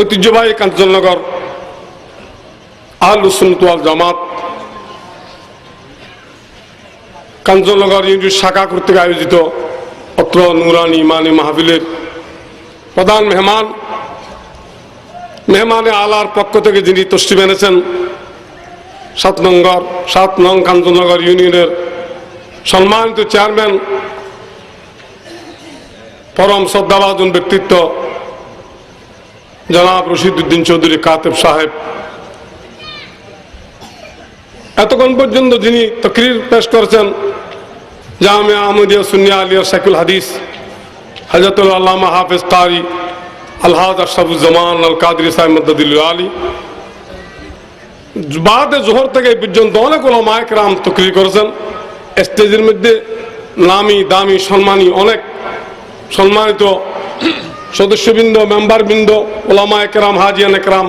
ঐতিহ্যবাহী কাঞ্চননগর আল সুন্নতুয়াল জামাত কাঞ্চননগর ইউনিট শাখা কর্তৃক আয়োজিত অত্র নুরানি ইমানি মাহফিলের প্রধান মেহমান, মেহমানে আলার পক্ষ থেকে যিনি তষ্টি এনেছেন, সাত নম্বর সাত নং কাঞ্চননগর ইউনিয়নের সম্মানিত চেয়ারম্যান, পরম শ্রদ্ধাভাজন ব্যক্তিত্ব জনাব রশিদ উদ্দিন চৌধুরী কাতেব সাহেব। এতক্ষণ পর্যন্ত যিনি তকরির পেশ করেছেন জামিয়া আহমদিয়া সুনিয়া আলিয়া শাকুল হাদিস, হজরতুল আল্লামা হাফিজ কারি আলহাজ আশরাফুজ্জামান আল কাদরি সাহেব মদ্দুল আলী। বাদে জোহর থেকে এই পর্যন্ত অনেক ওলামায়ক রাম তকরির করেছেন। স্টেজের মধ্যে নামি দামি, সম্মানী, অনেক সম্মানিত সদস্যবৃন্দ, মেম্বারবৃন্দ ওলামা একরাম হাজিয়ান একরাম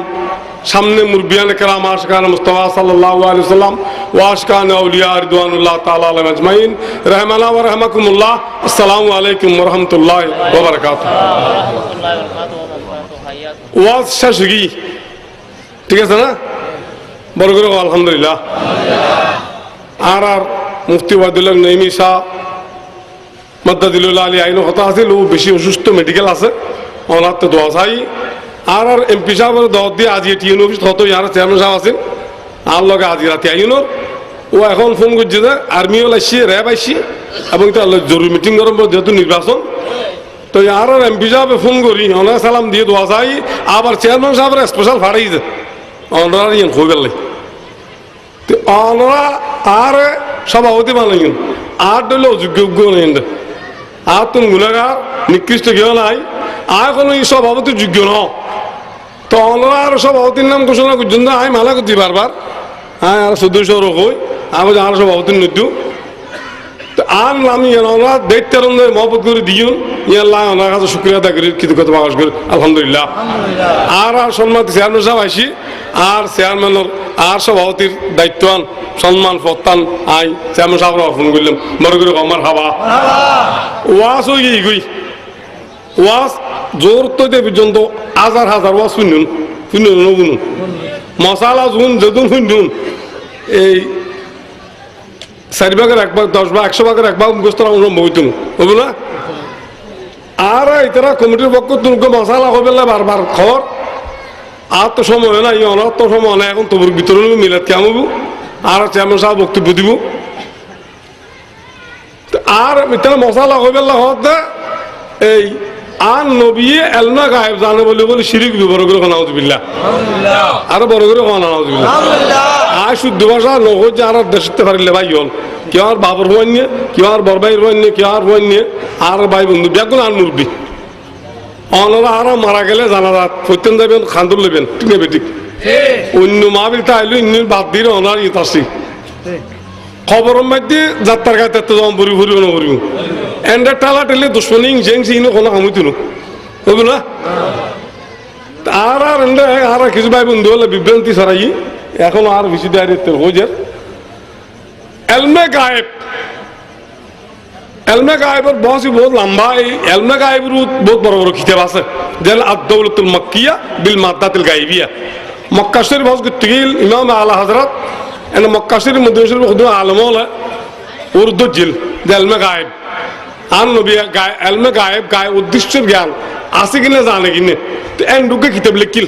সামনে মুরবিয়ান একরাম আশকান মুস্তফা সাল্লাহ আলি সাল্লাম ও আশকান আউলিয়া রিদওয়ানুল্লাহ তাআলা আলাইহিম আজমাইন। রহমানা ওয়া রাহমাকুমুল্লাহ। আসসালামু আলাইকুম রহমতুল্লাহ hayyakum ওয়াজ শেষ গই। ঠিক আছে না? বড় করে আলহামদুলিল্লাহ। আর আর মুফতি ওয়াদুল্লাহ নইমি শাহ মদ্দাদিল্লাহ আলী আইন কথা আছিল ও বেশি অসুস্থ মেডিকেল আছে। ওনার তো দোয়া চাই। আর আর এমপি সাহেবের দোয়া দিয়ে, আজি টিএন অফিস কত ইয়ার চেয়ারম্যান সাহেব আছেন আর লগে আজি রাতে আইন ও এখন ফোন করছে যে আর্মিও আসছে র্যাব আসছে এবং তার জরুরি মিটিং পর যেহেতু নির্বাচন তো আর আর এমপি সাহেবে ফোন করি অনেক সালাম দিয়ে দোয়া চাই। আবার চেয়ারম্যান সাহেবের স্পেশাল ফাড়াই যে অনারা ইয়ে হয়ে গেল তো অনরা আর সভাপতি বানাইন আর দলে অযোগ্য যোগ্য নেই আর তুমি গুণাগার নিকৃষ্ট কেউ নাই। আর কোনো এই অবতীর যোগ্য ন। তো আর আর সভাপতির নাম ঘোষণা করছেন আমি মালা করছি বারবার। হ্যাঁ আর সদস্য রকই আমি আর নদী তো আর আমি ওনারা দায়িত্বের মহবত করে দিও ইয়াল্লাহ ওনার কাছে শুক্রিয়া আদা করি কৃতজ্ঞতা প্রকাশ করি। আলহামদুলিল্লাহ। আর আর সম্মান চেয়ারম্যান সাহেব আইসি আর চেয়ারম্যানের আর সভাপতির দায়িত্বান সম্মান ফত্তান আই চেয়ারম্যান সাহেব ফোন করলাম। মনে করে আমার হাবা ওয়াজ হয়ে গিয়ে গই। ওয়াজ জোর তো দিয়ে পর্যন্ত হাজার হাজার ওয়াজ শুনুন শুনুন নবুন মশালা জুন যেদুন শুনুন। এই চারি ভাগের এক ভাগ দশ ভাগ একশো ভাগের এক ভাগ মুখস্থ হইতুন হব না? আর এটারা কমিটির পক্ষ তোমাকে মশালা হবে না বারবার খবর আর তো সময় না অনার তো সময় নাই এখন তোর বিতরণ মিলাত কেমন আর চেয়ারম্যান সাহেব বক্তব্য দিব। আর এটা মশালা হবে না হতে এই আর নবী এলনা গায়েব জানে বলে বলে শিরিক বড় করে খানাউদ্দিল্লা আরও বড় করে খানাউদ্দিল্লা আর শুদ্ধ ভাষা নগদ যে আর দেশতে পারিলে ভাই হল। কেউ আর বাবর হওয়ান নিয়ে, কেউ আর বড় ভাইয়ের হওয়ান নিয়ে, কেউ আর হওয়ান নিয়ে, আর ভাই বন্ধু বেগুন আর মুরব্বী। অনারা আর মারা গেলে জানা রাত ফৈতেন যাবেন খান্দুর লেবেন ঠিক নেবে ঠিক। অন্য মা বিলটা আইলো অন্য বাদ দিয়ে অনার ইত আসি খবরের মধ্যে যাত্রার গায়ে তেতে যাম ভরি ভরি না ভরি এন্ডার টালা টেলে দুশ্মনী জেং সিং কোনো আমি বুঝলো না? আর আর এন্ডা আর কিছু ভাই বন্ধু হলে বিভ্রান্তি ছড়াই এখন আর বেশি হয়ে যায় এলমে গায়েব। এলমে গায়েবের বহসি বহুত লম্বা। এই এলমে গায়েবের বহুত বড় বড় কিতাব আছে। যেন আদৌলতুল মক্কিয়া বিল মাদ্দাতিল গাইবিয়া মক্কা শরীফ গেল ইমাম আলা হজরত এনে মক্কা শরীফ মধ্যে শরীফ খুদু আলম উর্দু জিল। যে এলমে গায়েব। আর নবী এলমে গায়েব গায়ে উদ্দেশ্যের জ্ঞান। আছে কিনা জানে কিনে। তো এন ঢুকে কিতাব লিখিল।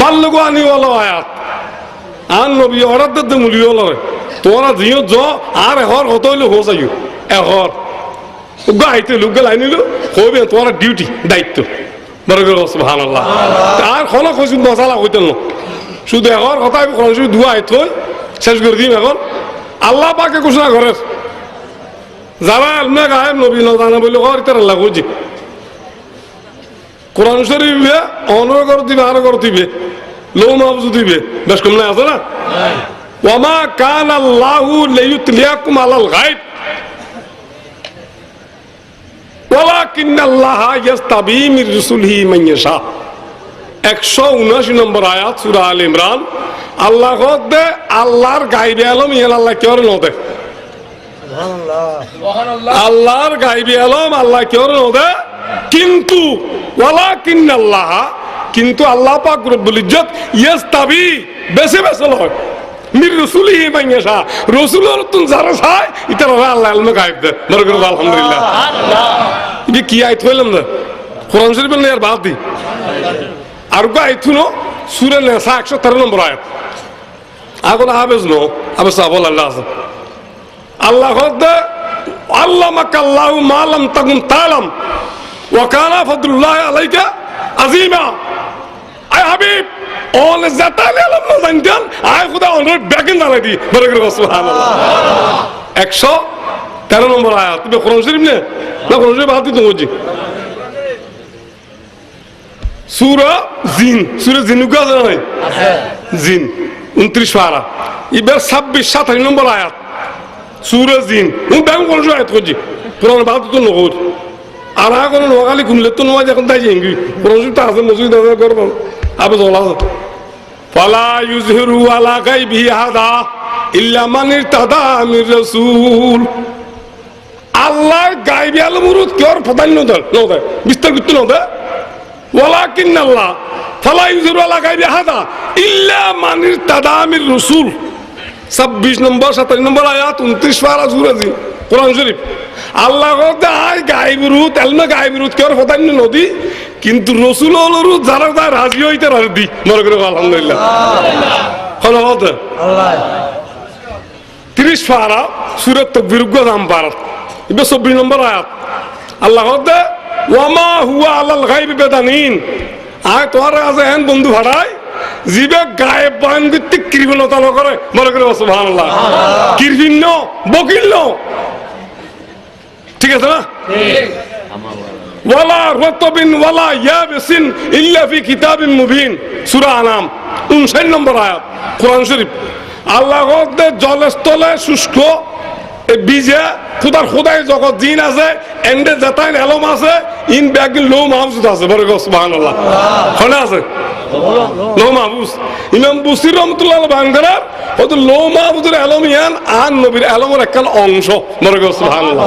বাল্যগো আনি ওলা আয়াত আন নবী অর্ডার দিতে মুলি ওলা তোরা জিও জ, আর এহর কত হইলে হো চাইও এহর। উগ্র আইতে লুগ্গে লাইনিল কইবে তোমার ডিউটি, দায়িত্ব। বড় করে সুবহান আল্লাহ আর কোনো খুশি মশালা হইতেন না। শুধু এখন কথা কোরআন শরীফ দুয়া আইত শেষ করে দিম এখন আল্লাহ পাকে ঘোষণা করে যারা আলমে গায়েব নবী না জানে বলে ঘর ইতার আল্লাহ কইছে। কোরআন শরীফে অনর করে দিবে আর করে দিবে। লো মাহফুজ দিবে। বেশ কম না আছে না? ওয়ামা কান আল্লাহু লিয়ুতলিয়াকুম আলাল গায়ব। ওয়ালাকিন আল্লাহ ইয়াস্তাবি মির রুসুলিহি মান ইয়াশা। 179 নম্বর আয়াত সূরা আল ইমরান। আল্লাহ দে আল্লাহর গায়বে আলম ইয়াল আল্লাহ কেউ নদে? আল্লাহর গাইবি আলম আল্লাহ কেউ নদে? কিন্তু আল্লাহ কিন্তু আল্লাহ পাক রব্বুল ইজ্জত ইয়াস্তাবি, বেশি বেশি লয় মির রসুলিহি মাইয়াশা রসুলের তুন যারা চায়, ইতার আল্লাহ আলম গাইব দে করো আলহামদুলিল্লাহ। ఇది কি আইত হইলাম না? কোরআন শরীফের নেয়ার বাদ দি। আর গো আইত নো সুরে নেসা একশো তেরো নম্বর আয়াত। আগল আবেজ নো আবেজ আবল আল্লাহ আছে আল্লাহ হদ্দে আল্লাহ মাকাল্লাহু মালাম তাকুন তালাম। ওয়াকানা ফদুল্লাহ আলাইকা আজিমা আই হাবিব অল জাতালে আলম না জানতেন আই খুদা অনর ব্যাগিন জানাই দি। বলে করে সুবহানাল্লাহ। একশো তেরো নম্বর আয়াত। তুমি কোরআন শরীফ নে? না, কোরআন শরীফ হাত দিতে বলছি সুরা জিন। সুরা জিনুকা আছে না নাই? জিন। উনত্রিশ পারা। এবার ছাব্বিশ, সাতাশ নম্বর আয়াত। সুরা জিন। ও ব্যাংক কোন আয়াত করছি। কোরআন বাদ তো নগর। আর এখন নোয়াখালী খুনলে তো নোয়া যখন তাই শরীফ তো আছে, মসজিদ আছে করব আবে চলা আছে। ফালা ইউজহিরু আলা গাইবিহি হাদা ইল্লা মান ইরতাদা মির রাসূল। আল্লাহর গাইবি আলমুরুদ কেউ প্রাধান্য দেয় ন দেয় বিস্তার করতে ন দেয় ওয়ালাকিন আল্লাহ। ফালা ইউজহিরু আলা গাইবি হাদা ইল্লা মান ইরতাদা মির রাসূল। ছাব্বিশ নম্বর, সাতাশ নম্বর আয়াত, উনত্রিশ পারা সুরাজি। কোরআন শরীফ। আল্লাহ আই গাইবরুত এলমে গাইবরুত কেউ প্রাধান্য নদী। কিন্তু রসুল অলরুত যারা তার রাজি হইতে রাজি মনে করে আলহামদুলিল্লাহ। তিরিশ পারা সুরের তো বিরুদ্ধ দাম পারা এবার চব্বিশ নম্বর আয়াত। আল্লাহ ওয়ামা হুয়া আল্লাহ গাইব বেদানিন। আয় তোমার কাছে হেন বন্ধু ভাড়ায় জিবে গায়েব বয়ান ভিত্তিক কৃপণতা করে মনে করে আল্লাহ কৃপিন্ন বকিল্য ঠিক আছে না? ওয়ালা রতবিন ওয়ালা ইয়াবিসিন ইল্লা ফি কিতাবিন মুবিন। সূরা আনাম 59 নম্বর আয়াত কোরআন শরীফ। আল্লাহ জলস্থলে শুষ্ক বীজে খুদার খুদাই জগৎ জিন আছে এন্ডে জেতাইন এলম আছে ইন ব্যাগ লো মাহফুজ আছে বড় আছে? লো মাহফুজ। ইমাম বুসির রহমতুল্লাহ বাঙ্গারার হয়তো লো মাহফুজের এলম ইয়ান আন নবীর এলমের একখান অংশ বড় সুবহানাল্লাহ।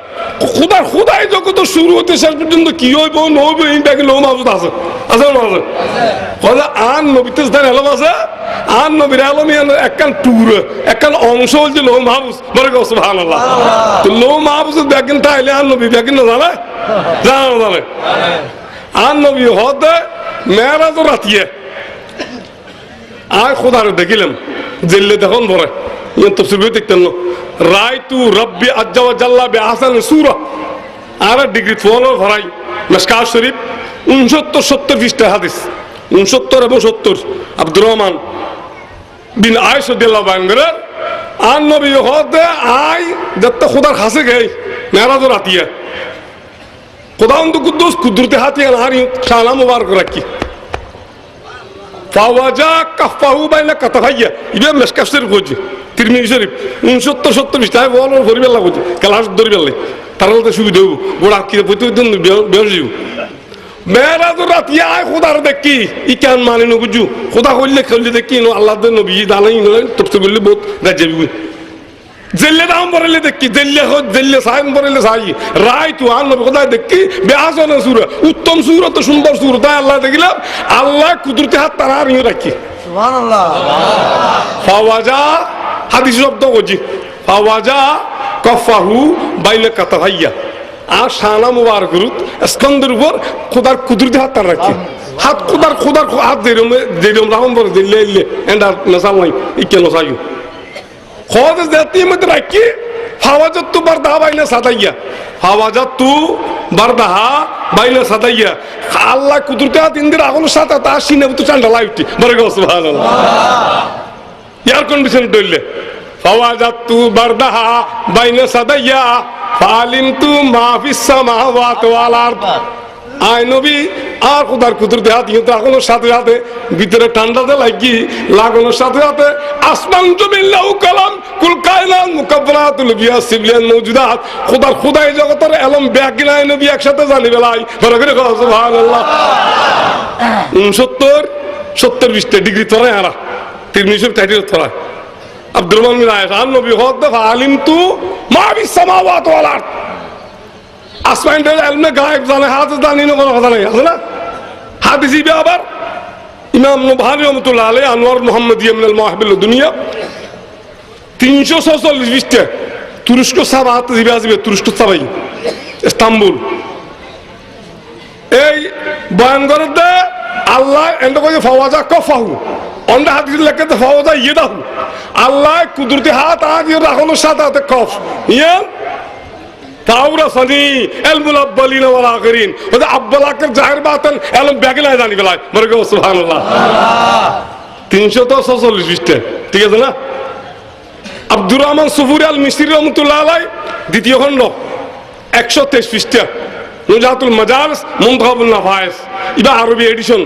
খুদার খুদাই জগৎ শুরু হতে শেষ পর্যন্ত কি হইব নহইব এই ব্যাগে লোহ মাহফুজ আছে। আছে না আছে? কথা আন নবীতে স্থান এলম আছে। আন নবীর এলম একখান টুর একখান অংশ হচ্ছে লোহ মাহফুজ বলে গেছে ভালো তো লোহ মাহফুজের ব্যাগিন তাইলে আন নবী ব্যাগিন না জানে? জানে না জানে? আন নবী হতে মেয়েরাজ রাতিয়ে। আয় খোদার দেখিলাম জেললে দেখুন ভরে ইয়ান তফসির বই দেখতেন না। রায় তু রব্বি আজ্জা জাল্লা বে আহসান সূরা। আর ডিগ্রি ফলো ভরাই মেশকাত শরীফ, উনসত্তর, সত্তর পৃষ্ঠা হাদিস। উনসত্তর এবং সত্তর, আব্দুর রহমান বিন আয় সদিল্লাহ বাঙ্গরের আর নবী হতে আয় যাতে খোদার খাসে গেই মেরাজ রাতিয়া। খোদা অন্ত কুদ্দুস, কুদরতে হাতিয়া আর শালা মুবারক রাখি। ফাওয়াজা কাফাহু বাইনা কাতাফাইয়া ইবে মেশকাফ শরীফ কইছে তিরমিজি শরীফ 69 70 বিশ তাই বল ভরি বেলা কইছে ক্লাস ধরি বেলা তার হতে সুবিধা হইব গোড়া কি প্রতিদিন বেরজিও মেয়েরাজ রাতিয়া আয় খোদার দেখি মানে নবুজু খোদা কইলে কইলে দেখি আল্লাহ নবী দালাই করলে বহুত রাজ্জাবি জেলে দাম বরেলে দেখি জেলে জেলে সাইন বরেলে সাই। রায় তু আন নবী দেখি বেহাসনা সূরা। উত্তম সূরা তো সুন্দর সূরা। তাই আল্লাহ দেখিলাম আল্লাহ কুদরতি হাত তারা আর ইয়ে রাখি। ফাওয়াজা হাদিস শব্দ কজি ফাওয়াজা কফাহু বাইনা কাতাহাইয়া। আর শানা মুবারক রুত স্কন্দের উপর খোদার কুদরতি হাত তার রাখি। হাত খোদার খোদার হাত যেরম যেরম রাহম বলে দিল্লে এন্ডার মেসাল নাই ইকে নসাইও খোদ জাতি মধ্যে রাখি ফাওয়াজাত তু বারদাহা বাইনা সাদাইয়া ফাওয়াজাত তু বারদাহা বাইনা সাদাইয়া আল্লাহ কুদরতে হাত ইন্দির আগুন সাথে তার সিনে তো চান্ডা লাইফটি বলে গো সুবহানাল্লাহ এয়ার কন্ডিশন ডললে ফাওয়াজাত তু বারদাহা বাইনা সাদাইয়া ফালিম তু মাফিস সামাওয়াত ওয়াল আরদ আয় নবী, আর খুদার কুদুর দেহাত এখনও সাথে সাথে ভিতরে ঠান্ডাতে লাগি, লাগানোর সাথে সাথে আসমান জমিন লাউ কালাম, কুল কায়নাত মুকাব্বরাতুল বিয়া সিবলিয়ান মওজুদাত। খুদার খুদাই জগতের এলম ব্যাগ গিনায় নবী, একসাথে জানি বেলাই। বড় করে কও, সুবহানাল্লাহ। উনসত্তর, সত্তর বিশটা ডিগ্রি তোরা হারা তিরমিশর টাইটেল তোরা। আব্দুর রহমান আয়েশা আন নবী হদ আলিম তু মা বিস সামাওয়াত ওয়াল আরদ। আসমানের এলমে গায়েব জানে হাত জানি না কোনো কথা নাই, আছে না? হাদিস ইবে আবার ইমাম নবহানি রহমতুল্লাহ আলাই আনোয়ার মোহাম্মদ ইয়ামিনাল মাহবিল দুনিয়া, তিনশো ছচল্লিশ বিশটা তুরস্ক সাবা, হাত জিবে আসবে তুরস্ক সাবাই, ইস্তাম্বুল। এই বয়ান দে আল্লাহ এন্ড করে ফাওয়াজা কফাহু। অন্ডা হাত দিলে লেখতে ফাওয়াজা ইয়ে দাহু আল্লাহ কুদরতি হাত, আজ রাখল সাথে হাতে কফ। ইয়ে সুবহানাল্লাহ। 346 পৃষ্ঠা। ঠিক আছে না? আব্দুর রহমান সুফুরি আল আলাই, দ্বিতীয় খণ্ড। একশো তেইশ পৃষ্ঠা। নুজাতুল মাজালস, মুনতাহাবুল নাফায়েস। ইবা আরবি এডিশন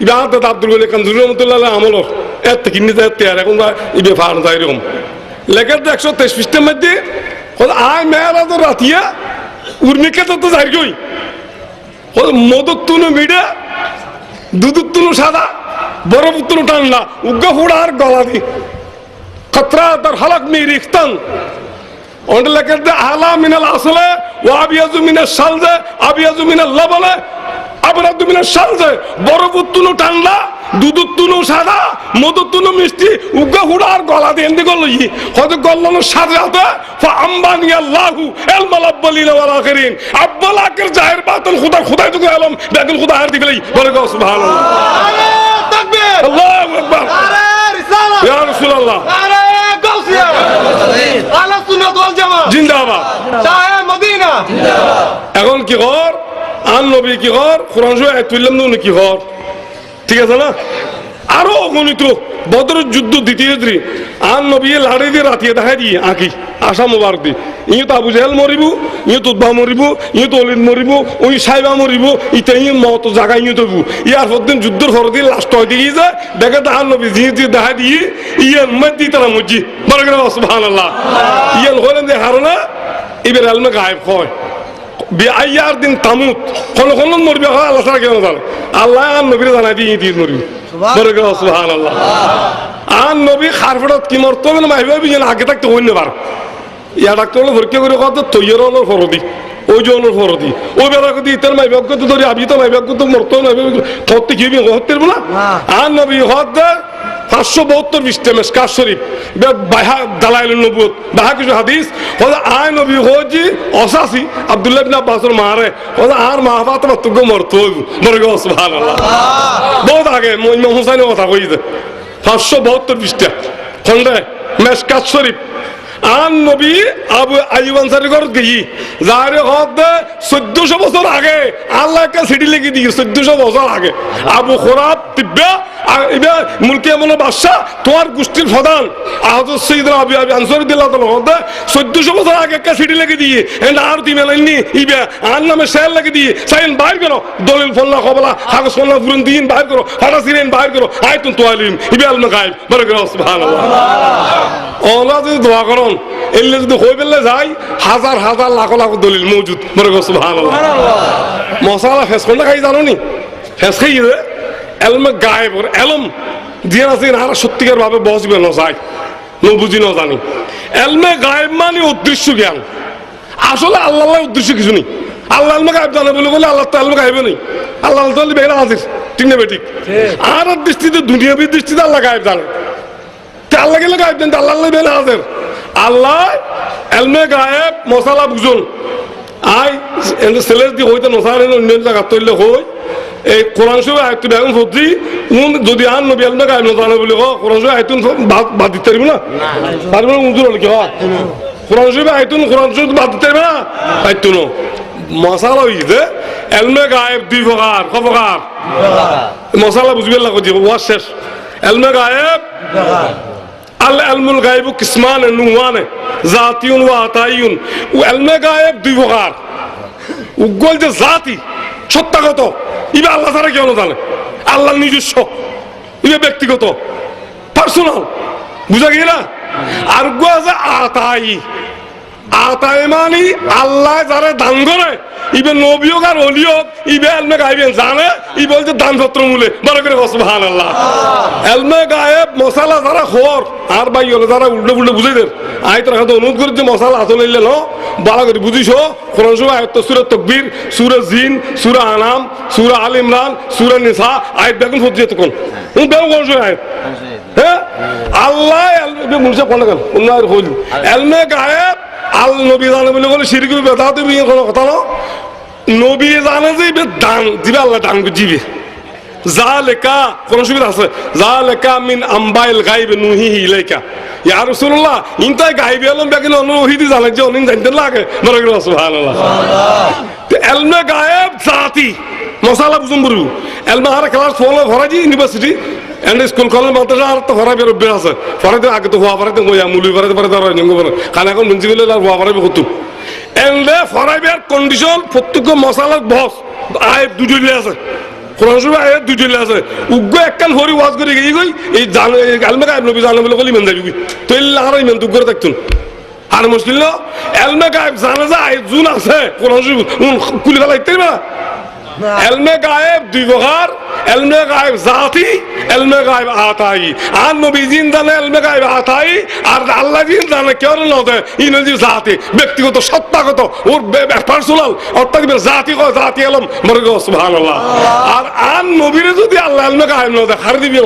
ইবা আব্দুল গনি কান্দুরি রহমতুল্লাহ আলাই আমলর এত কিন্নিতে এত আর এখন ইবে ফান যায় এরকম। লেখার তো একশো তেইশ পৃষ্ঠার মধ্যে আয় মেয়েরা রাতিয়া উর্মিকে তো তো মদত তুনু মিডা দুধুর তুনু সাদা বরফ তুনু ঠান্ডা উগ্গা গলা দি খতরা তার হালাক মি রিখতান অন্ড লেখার দে আলা মিনাল আসলে ও আবিয়াজু মিনাল সালজে আবিয়াজু মিনাল লবলে মিনাল সালজে বরফ দুধুর তুনু সাদা মধুর তুনু মিষ্টি উগ্গা হুড়া আর গলা দিয়ে ই। হয়তো সাথে সাথে আম্বানি আল্লাহু এল মালাব্বালিন ওয়াল আখিরিন। আব্বালাকের জাহের খুদা খুদাই তো এলম বেগুল খুদা হার দিবেলাই বলে গো সুবহানাল্লাহ। তাকবীর আল্লাহু আকবার। আরে রিসালাত ইয়া রাসূলুল্লাহ। আরে গাউসিয়া আলা সুন্নাত ওয়াল জামাত। জিন্দাবাদ। মদিনা। এখন কি কর? আন নবী কি কর কোরআন তুললাম না কি কর ঠিক আছে না? আরও অগণিত বদরের যুদ্ধ দ্বিতীয় দ্রি আন নবী লাড়ি দিয়ে রাতিয়ে দেখাই দিয়ে আঁকি, আশা মোবারক দি ইয়ে তো আবু জাহেল মরিব ইয়ে তো উদ্ভা মরিব ইয়ে তো অলিদ মরিব ওই সাইবা মরিব, ইতে ইয়ে মত জাগা ইয়ে তবু ইয়ার পরদিন যুদ্ধর ফরদি লাস্ট হয় দিয়ে যায়, দেখে তো আন নবী জিয়ে দিয়ে দেখা দিয়ে ইয়ান মধ্যে তারা বলে গেল সুবহানাল্লাহ। ইয়ান হলেন যে হারনা, এবার আলমে গায়েব হয়। বিআইয়ার দিন তামুত কোন কোন মরবি আল্লাহ ছাড়া কেন জানে আল্লাহ আর নবীর জানাই দিয়ে ইতির মরবি বলে সুবহান আল্লাহ আর নবী খারফেটত কি মরতো মাইবে বিজন আগে থাকতে হইনে পার ইয়া ডাক্তার হলো ভর্তি করে কত তৈয়ের হলো ফরদি ওই যে হলো ফরদি ও বেলা কদি ইতার মাইবে তো ধরি আবি তো মাইবে তো মরতো মাইবে হতে কি হতে না আর নবী হত পাঁচশো বাহাত্তর পৃষ্ঠা মেসকার শরীফ। বাহা দালাইল নবুত বাহা কিছু হাদিস। হলে আয় নবী হজি অসাসি। আব্দুল্লাহ বিন মারে। হলে আর মা বাবা তোমার তুগে মরত মরে বহুত আগে ইমাম হুসাইনের কথা কইছে পাঁচশো বাহাত্তর পৃষ্ঠা খন্ডে মেসকাত শরীফ। আন নবী আবু আইয়ুব আনসারি ঘর গেই যারে হদ চোদ্দশো বছর আগে, আল্লাহকে সিটি লেগে দিয়ে চোদ্দশো বছর আগে আবু খোরাব তিব্বা এবার মুলকি এমন বাদশাহ তোমার গোষ্ঠীর প্রধান আহত আবি চোদ্দশো বছর আগে একটা সিটি লেগে দিয়ে এ না আর এলাইনি ইবে আর নামে শেয়ার লেগে দিয়ে সাইন বাইর করো দলিল ফল্লা কবলা কাগজ ফল্লা ফুরন দিন বাইর করো ফাটা সিরেন বাইর করো আয় তুমি তোয়ালিম ইবে আলমে গাইব বলে করো ওলা যদি দোয়া করন এলে যদি হয়ে পেলে যাই হাজার হাজার লাখ লাখ দলিল মজুদ মনে করছ ভালো মশালা ফেস কোনটা খাই জানো নি? ফেস খাই এলমে গায়েব ওর এলম দিয়ে না সত্যিকার ভাবে বসবে না যায় নো বুঝি না জানি। এলমে গায়েব মানে উদ্দেশ্য জ্ঞান। আসলে আল্লাহ উদ্দেশ্য কিছু নেই। আল্লাহ আলমে গায়েব জানে বলে বলে আল্লাহ তো আলমে গায়েবে নেই। আল্লাহ তাহলে বেড়া হাজির ঠিক না বেঠিক? আর দৃষ্টিতে দুনিয়াবী দৃষ্টিতে আল্লাহ গায়েব জানে। আল্লাহ গেলে গায়েব দেন আল্লাহ আল্লাহ বেলা হাজার আল্লাহ এলমে গায়েব মশালা বুঝুন। আই ছেলের দি হইতে নসার অন্য জায়গা তৈলে হই। এই কোরআন শরীফ আয়ত্ত বেগুন সবজি উন যদি আন নবী এলমে গায়েব নজানে বলে হ কোরআন শরীফ আয়ত্ত বাদ দিতে পারব না? পারব না উজুর হলে কি হয়? কোরআন শরীফ আইতুন কোরআন শরীফ বাদ দিতে পারবে না? আইতুন মশালা হইছে এলমে গায়েব দুই প্রকার ক প্রকার? মশালা বুঝবে লাগো দিব ওয়াজ শেষ। এলমে গায়েব আল এলমুল গায়েব কিসমান নুয়ানে জাতিউন ওয়া আতাইউন। ও এলমে গায়েব দুই প্রকার। উগ্গল যে জাতি সত্যাগত ইবে আল্লাহ ছাড়া কেউ জানে। আল্লাহ নিজস্ব। ইবে ব্যক্তিগত। পার্সোনাল বুঝা গিয়ে না? আর গো আছে আতাই আতাই মানি, আল্লাহ যারা দান করে, ইবে নবীয় আর অলিয় ইবে এলমে গাইবেন জানে, ই বলছে দান পত্র মূলে। বড় করে সুবহান আল্লাহ এলমে গায়েব মশালা যারা খোর, আর ভাই হলে যারা উল্টো উল্টো বুঝে দেন। আই তোর হাতে অনুরোধ করে যে মশালা আসলে নিলে ন বালা করে বুঝিস কোরআন সময় আয়ত্ত সুরে তকবীর, সুরে জিন, সুরে আনাম, সুরে আল ইমরান, সুরে নিসা বেগুন ফুট দিয়ে তখন বেগুন কোন সময় আয়াত? হ্যাঁ? আল্লাহ মুরসা কোন গান অন্য আর হইল এলমে গায়েব আল নবী জানে বলে বলে শিরকি বেদা তুমি কোনো কথা না নবী জানে যে দান, দিবে আল্লাহ দান দিবে। জালেকা কোন সুবিধা আছে? জালেকা মিন আম্বাইল গাইব নুহিহি ইলাইকা। ইয়া রাসূলুল্লাহ, ইনতাই গাইব এলম বেগিন অনুহিদি জানে যে অনিন জানতে লাগে। গেল, সুবহানাল্লাহ। তো এলমে গায়েব জাতি, মশালা বুঝুন বুঝু এলমে আর ক্লাস ফলো ভরাজি ইউনিভার্সিটি এন্ড স্কুল কলেজ মাদ্রাসা আর তো ভরা বের অভ্যাস আছে। ফরাতে আগে তো হওয়া ফরাতে হইয়া মুলি ফরাতে ফরাতে আর জঙ্গ বলে কারণ এখন মিউনিসিপাল আর হওয়া ফরাবে হতো এন্ডে ফরাইবের কন্ডিশন প্রত্যেক মশালার বস আয় দুটো আছে। কোরআন শরীফ আয়াত দুইটা আছে। উগ্র একখান হরি ওয়াজ করে গিয়ে গই এই জান এলমে গায়েব নবী জানে বলে কলি মেন যাবি তো ইল্লা আর ইমান দুগ্গরে থাকতুন আর ন এলমে গায়েব জানে যে আয়াত জুন আছে কোরআন শরীফ কুলি ফেলা ইত্যাদি না এলমে গায়েব দুই প্রকার, এলমে গায়েব জাতি, এলমে গায়েব আতাই। আর নবী জিন জানে এলমে গায়েব আতাই, আর আল্লাহ জিন জানে কেউ নদে ইনজি জাতি, ব্যক্তিগত, সত্তাগত, ওর পার্সোনাল অর্থাৎ জাতি কয় জাতি এলম মরে গো সুবহানাল্লাহ। আর আর নবীরে যদি আল্লাহ এলমে গায়েব না দেয় হার দিবি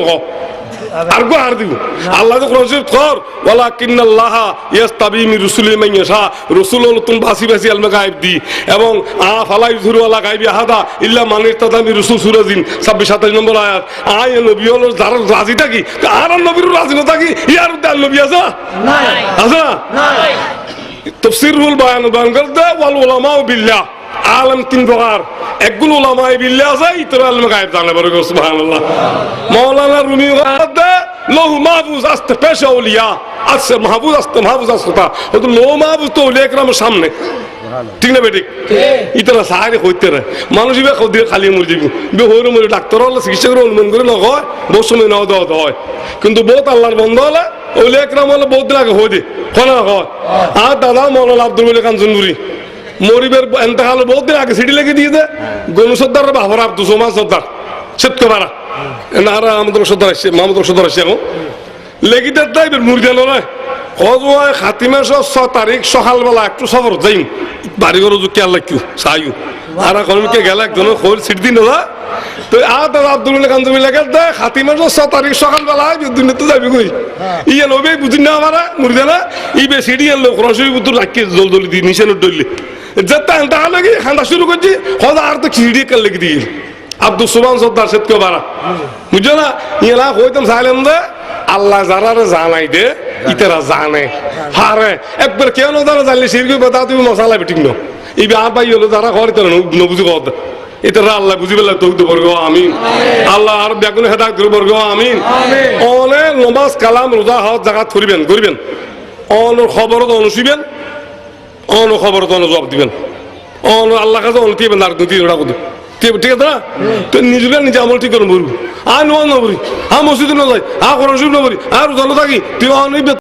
আর গো আর দিব আল্লাহ তো কোরআন শরীফ কর ওয়ালা কিন্নাল্লাহ ইয়াস্তাবি মি রুসুলি মান ইয়াশা। রসুল নতুন বাসি বাসি আলমে গায়েব দি। এবং আ ফালাই যুরু ওয়ালা গায়েবি আহাদা ইল্লা মান ইস্তাদামি রসুল সুরাজিন 26 27 নম্বর আয়াত। আয় নবী হলো যারা রাজি থাকি আর নবীর রাজি না থাকি ইয়ার উদ্দাল নবী আছে? না? আছে না? তফসিরুল বায়ান বায়ান করতে ওয়াল উলামা বিল্লাহ। আলম তিন প্রকার। একগুলো উলামায়ে বিল্লে আছে, ইতর আলম গায়েব জানে বড় সুবহানাল্লাহ। মাওলানা রুমি লৌহ মাহফুজ আস্তে পেশা উলিয়া আস্তে মাহফুজ আস্তে মাহফুজ আস্তে তা তো লৌহ মাহফুজ তো উলিয়া একরামের সামনে। ঠিক না বেটিক ইতরা সাহারে হইতে রে। মানুষ ইবে খদি খালি মরে যাবি বে হইরে মরে ডাক্তার হলে চিকিৎসক অনুমান করে নয় বহু সময় নাও দেওয়া হয়। কিন্তু বহুত আল্লাহর বন্ধ হলে ওলিয়া একরাম হলে বহুত আগে হয়ে দে হয় না হয়? আর দাদা মৌলানা আব্দুল মালিক কাঞ্চনপুরি মরিবের এন্তেকাল বহুত দিন আগে সিটি লেগে দিয়ে দে। গনু সর্দার বাবর আব্দুল সোমান সর্দার সেতকে পারা এনারা আমাদের সর্দার আসছে মাহমুদ সর্দার আসছে এখন। লেগি দেয় তাই মুরগি নয় অজয় খাতিমা ছ তারিখ সকালবেলা একটু সফর যাইম। বাড়ি ঘর যে কেয়ার লাগিও চাইও আর এখন কে গেলে একজন খোল সিট দিন না তো আর দাদা আব্দুল মালিক কাঞ্জমি লাগে দে খাতিমা ছ তারিখ সকালবেলা দুনিয়াতে যাবি কই। ইয়ে নবে বুঝিন না আমার মুরগি না ই বে সিডি এলো রসই বুতুর রাখি জল জল দি নিশানোর ডইলে। যেতে আনতে লাগে খান্দা শুরু করছি হদা আর তো খিড়ি কাল লেগে দিয়ে। আব্দুল সুবান সর্দার সেতকে বারা বুঝছ না? ইয়েলা কইতাম সাইলেন দে আল্লাহ যারা জানাই দে ইতারা জানে। হারে একবার কেন যারা জানলে সিরকি বেতা তুমি মশালা বেটিক নো আর পাই হলো যারা করে তারা নবুঝি কত এটারা আল্লাহ বুঝি পেলে তৌদ বর্গ আমিন। আল্লাহ আর বেগুন হেদায়ত বর্গ আমিন। অনেক নমাজ কালাম রোজা হওয়ার জায়গা করিবেন করিবেন। অন খবর অনুসিবেন। অন খবর তো জবাব দিবেন। অন আল্লাহ কাছে দিবেন আর দুই ওটা কদিন ঠিক আছে না? তো নিজে নিজে আমল ঠিক করে বলব আর নোয়া নবরি, আর মসজিদে নয় আর কোরআন শরীফ নবরি, আর না থাকি তুই